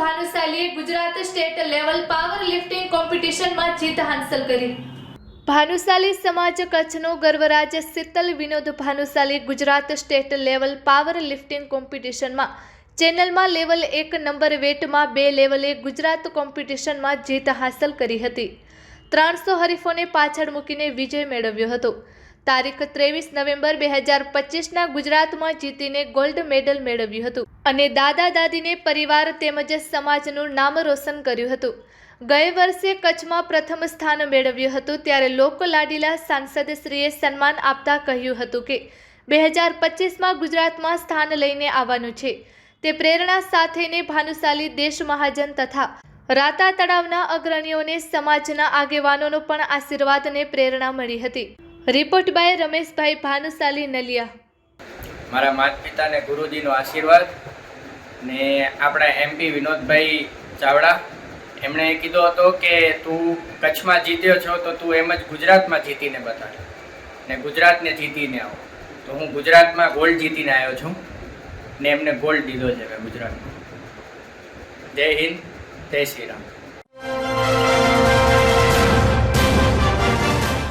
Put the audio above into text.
ભાનુશાલીએ Gujarat state level power lifting કોમ્પિટિશનમાં જીત હાંસલ કરી. ભાનુશાલી સમાજ કચ્છનો ગર્વરાજ Sheetal Vinod Bhanushali Gujarat state level power lifting કોમ્પિટિશનમાં ચેનલમાં લેવલ એક નંબર વેટમાં બે લેવલે ગુજરાત કોમ્પિટિશનમાં જીત હાંસલ કરી હતી. ત્રણસો હરીફોને પાછળ મૂકીને વિજય મેળવ્યો હતો. તારીખ ત્રેવીસ નવેમ્બર બે હજાર પચીસના ગુજરાતમાં જીતીને ગોલ્ડ મેડલ મેળવ્યું હતું અને દાદા દાદીને પરિવાર તેમજ સમાજનું નામ રોશન કર્યું હતું. ગયે વર્ષે કચ્છમાં પ્રથમ સ્થાન મેળવ્યું હતું ત્યારે લોકલાડીલા સાંસદશ્રીએ સન્માન આપતા કહ્યું હતું કે, બે હજાર પચીસમાં ગુજરાતમાં સ્થાન લઈને આવવાનું છે. તે પ્રેરણા સાથેને ભાનુશાલી દેશ મહાજન તથા રાતા તળાવના અગ્રણીઓને સમાજના આગેવાનોનો પણ આશીર્વાદને પ્રેરણા મળી હતી. Report by Rameshbhai Bhanushali Naliya. મારા માતા પિતાને ગુરુજીનો આશીર્વાદ ને આપણા એમપી વિનોદભાઈ ચાવડા. એમણે કીધો હતો કે તું કચ્છમાં જીત્યો છો તો તું એમ જ ગુજરાતમાં જીતીને બતાડ ને ગુજરાતને જીતીને આવો. તો હું ગુજરાતમાં ગોલ્ડ જીતીને આવ્યો છું ને એમને ગોલ્ડ દીધો છે ગુજરાતમાં. જય હિન્દ, જય શ્રી રામ.